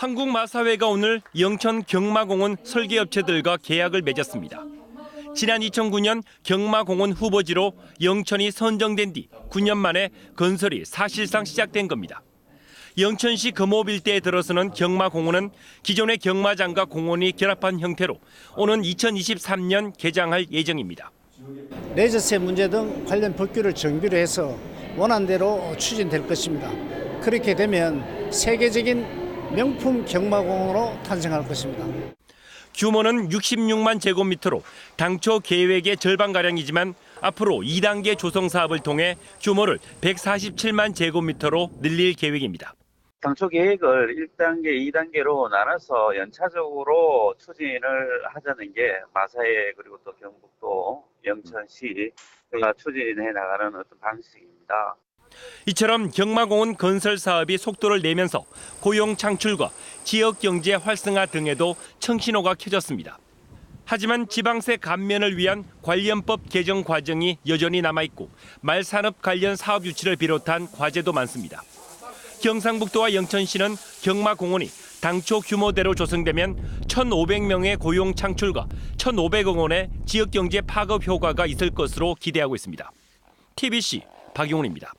한국마사회가 오늘 영천 경마공원 설계업체들과 계약을 맺었습니다. 지난 2009년 경마공원 후보지로 영천이 선정된 뒤 9년 만에 건설이 사실상 시작된 겁니다. 영천시 금호읍 일대에 들어서는 경마공원은 기존의 경마장과 공원이 결합한 형태로 오는 2023년 개장할 예정입니다. 레저세 문제 등 관련 법규를 정비를 해서 원안대로 추진될 것입니다. 그렇게 되면 세계적인 명품 경마공원으로 탄생할 것입니다. 규모는 66만 제곱미터로 당초 계획의 절반가량이지만 앞으로 2단계 조성 사업을 통해 규모를 147만 제곱미터로 늘릴 계획입니다. 당초 계획을 1단계, 2단계로 나눠서 연차적으로 추진을 하자는 게 마사회 그리고 또 경북도 영천시가 추진해 나가는 어떤 방식입니다. 이처럼 경마공원 건설 사업이 속도를 내면서 고용 창출과 지역 경제 활성화 등에도 청신호가 켜졌습니다. 하지만 지방세 감면을 위한 관련법 개정 과정이 여전히 남아 있고 말산업 관련 사업 유치를 비롯한 과제도 많습니다. 경상북도와 영천시는 경마공원이 당초 규모대로 조성되면 1,500명의 고용 창출과 1,500억 원의 지역 경제 파급 효과가 있을 것으로 기대하고 있습니다. TBC 박용훈입니다.